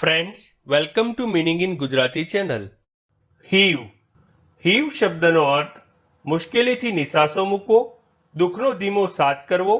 Friends welcome to meaning in Gujarati channel heave heave શબ્દનો અર્થ, મુશ્કેલીથી નિસાસો મૂકવો, દુઃખનો ધીમો સાથ કરવો,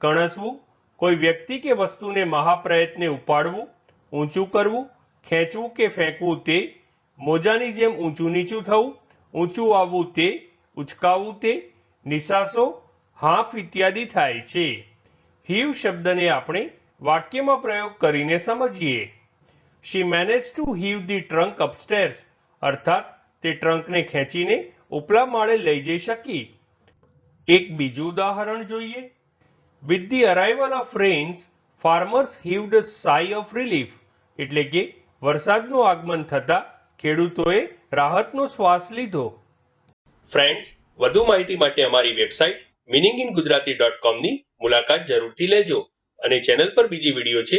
કણસવું, કોઈ વ્યક્તિ કે વસ્તુને મહાપ્રયત્ને ઉપાડવું, ઊંચું કરવું, ખેંચવું કે ફેંકવું તે, મોજાની જેમ ઊંચું નીચું થવું, ઊંચું આવવું તે, ઉચકાવવું તે નિસાસો હાફ ઇત્યાદિ થાય છે. હીવ શબ્દને આપણે વાક્યમાં પ્રયોગ કરીને સમજીએ. She manage to heave the trunk upstairs અર્થાત, તે ટ્રંકને ખેંચીને ઉપલા માળે લઈ જઈ શકી. એક બીજું ઉદાહરણ જોઈએ. With the arrival of rains farmers heaved sigh of relief એટલે કે, વરસાદનું આગમન થતા ખેડૂતોએ રાહતનો શ્વાસ લીધો. ફ્રેન્ડ્સ વધુ માહિતી માટે અમારી website meaning in Gujarati dot કોમની મુલાકાત જરૂરથી લેજો અને ચેનલ પર બીજી વીડિયો છે